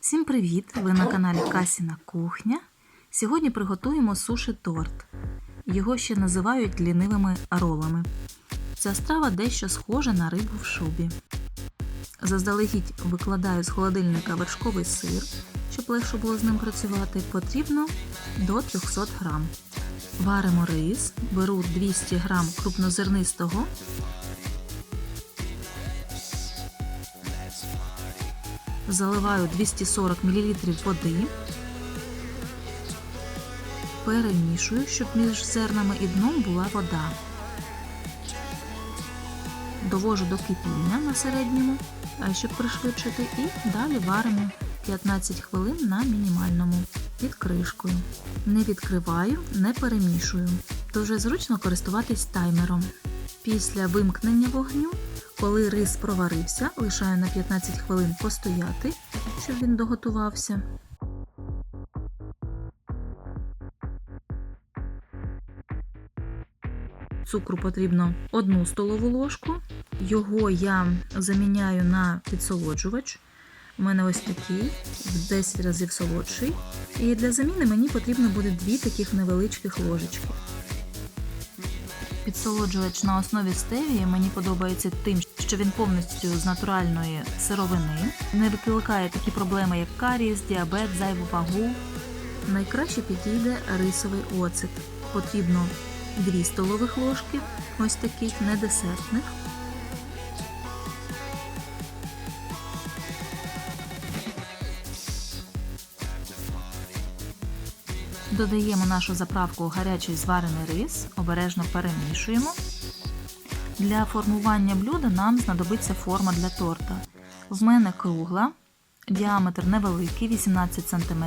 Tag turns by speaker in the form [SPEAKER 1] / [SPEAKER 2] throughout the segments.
[SPEAKER 1] Всім привіт! Ви на каналі Касіна Кухня. Сьогодні приготуємо суші торт. Його ще називають лінивими ролами. Ця страва дещо схожа на рибу в шубі. Заздалегідь викладаю з холодильника вершковий сир, щоб легше було з ним працювати. Потрібно до 300 грам. Варимо рис, беру 200 грам крупнозернистого заливаю 240 мл води, перемішую, щоб між зернами і дном була вода. Довожу до кипіння на середньому, щоб пришвидшити, і далі варимо 15 хвилин на мінімальному під кришкою. Не відкриваю, не перемішую. Дуже зручно користуватись таймером. Після вимкнення вогню коли рис проварився, лишаю на 15 хвилин постояти, щоб він доготувався. Цукру потрібно 1 столову ложку. Його я заміняю на підсолоджувач. У мене ось такий, в 10 разів солодший. І для заміни мені потрібно буде дві таких невеличких ложечки. Підсолоджувач на основі стевії мені подобається тим, що він повністю з натуральної сировини, не викликає такі проблеми, як карієс, діабет, зайву вагу. Найкраще підійде рисовий оцет. Потрібно 2 столових ложки, ось таких недесертних. Додаємо нашу заправку гарячий зварений рис, обережно перемішуємо. Для формування блюда нам знадобиться форма для торта. В мене кругла, діаметр невеликий, 18 см.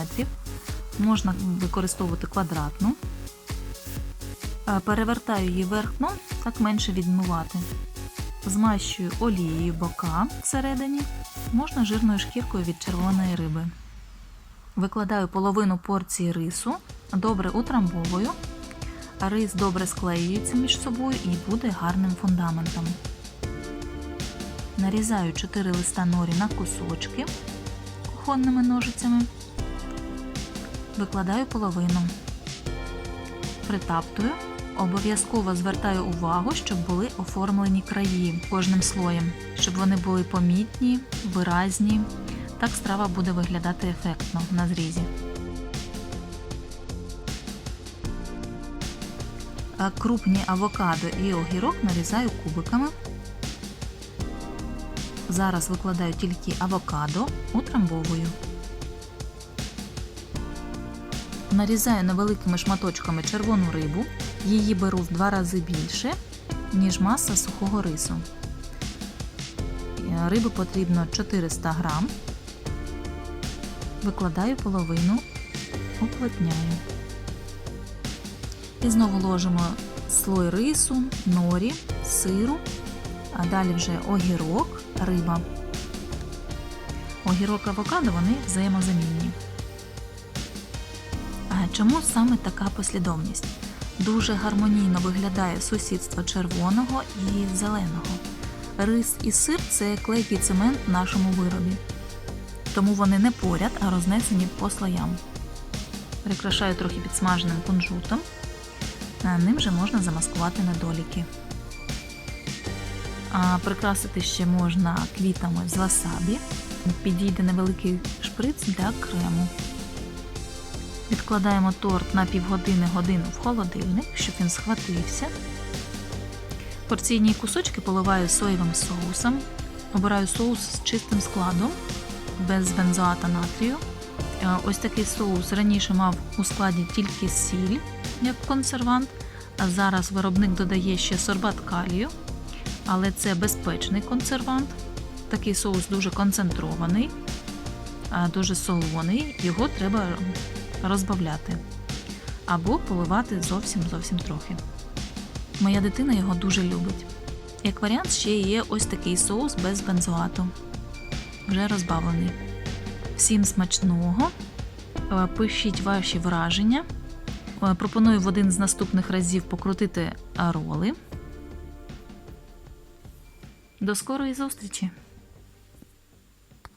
[SPEAKER 1] Можна використовувати квадратну. Е, Перевертаю її вверх дном, так менше відмивати. Змащую олією бока всередині, можна жирною шкіркою від червоної риби. Викладаю половину порції рису, добре утрамбовую. Рис добре склеюється між собою і буде гарним фундаментом. Нарізаю 4 листа норі на кусочки кухонними ножицями. Викладаю половину. Притаптую. Обов'язково звертаю увагу, щоб були оформлені краї кожним слоєм, щоб вони були помітні, виразні. Так страва буде виглядати ефектно на зрізі. Крупні авокадо і огірок нарізаю кубиками. Зараз викладаю тільки авокадо, утрамбовую. Нарізаю невеликими шматочками червону рибу. Її беру в два рази більше, ніж маса сухого рису. Риби потрібно 400 грам. Викладаю половину, уплотняю. І знову ложимо слой рису, норі, сиру, а далі вже огірок, риба. Огірок авокадо вони взаємозамінні. А чому саме така послідовність? Дуже гармонійно виглядає сусідство червоного і зеленого. Рис і сир це клейкий цемент в нашому виробі. Тому вони не поряд, а рознесені по слоям. Прикрашаю трохи підсмаженим кунжутом. Ним же можна замаскувати недоліки. А прикрасити ще можна квітами з васабі. Підійде невеликий шприц для крему. Відкладаємо торт на півгодини годину в холодильник, щоб він схватився. Порційні кусочки поливаю соєвим соусом. Обираю соус з чистим складом, без бензоата натрію. Ось такий соус раніше мав у складі тільки сіль як консервант, а зараз виробник додає ще сорбат калію, але це безпечний консервант. Такий соус дуже концентрований, дуже солоний, його треба розбавляти або поливати зовсім зовсім трохи. Моя дитина його дуже любить. Як варіант, ще є ось такий соус без бензоату, вже розбавлений. Всім смачного! Пишіть ваші враження. Пропоную в один з наступних разів покрутити роли. До скорої зустрічі!